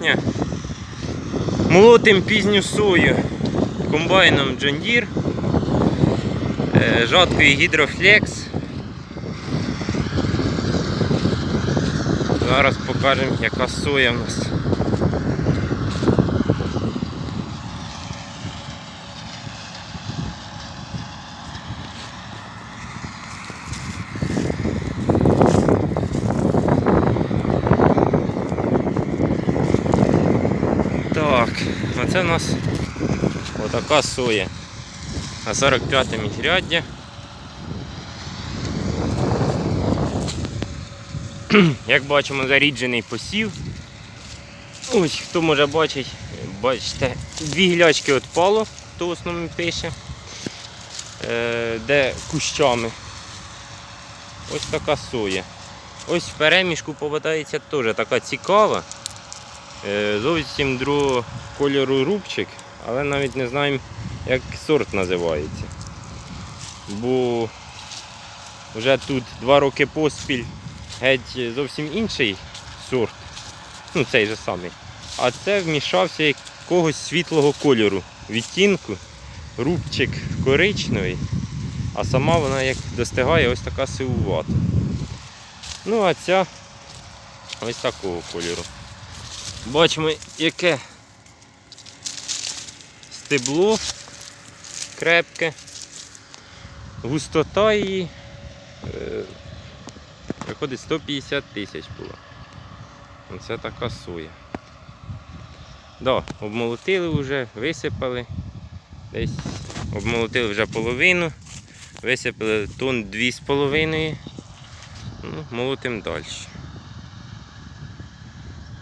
жовтня. Молотим пізню сою комбайном John Deere, жаткою Hydroflex. Зараз покажемо, яка соя в нас. Так, оце у нас отака соя. На 45 міжряддя. Як бачимо, заріджений посів. Ось, хто може бачить, бачите, дві глячки відпало, хто в основному пише, е, де кущами. Ось така соя. Ось в перемішку попадається теж така цікава. Е, Зовсім другого кольору рубчик, але навіть не знаємо, як сорт називається. Бо вже тут два роки поспіль геть зовсім інший сорт. Ну, цей же самий. А це вмішався якогось світлого кольору, відтінку, рубчик коричневий, а сама вона як достигає ось така сивувата. Ну, а ця ось такого кольору. Бачимо, яке стебло крепке, густота її е, виходить 150 тисяч було. Оце така соя. Да, обмолотили вже, висипали. Десь обмолотили вже половину, висипали тонн 2,5. Ну, молотимо далі.